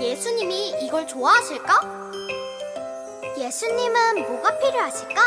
예수님이 이걸 좋아하실까? 예수님은 뭐가 필요하실까?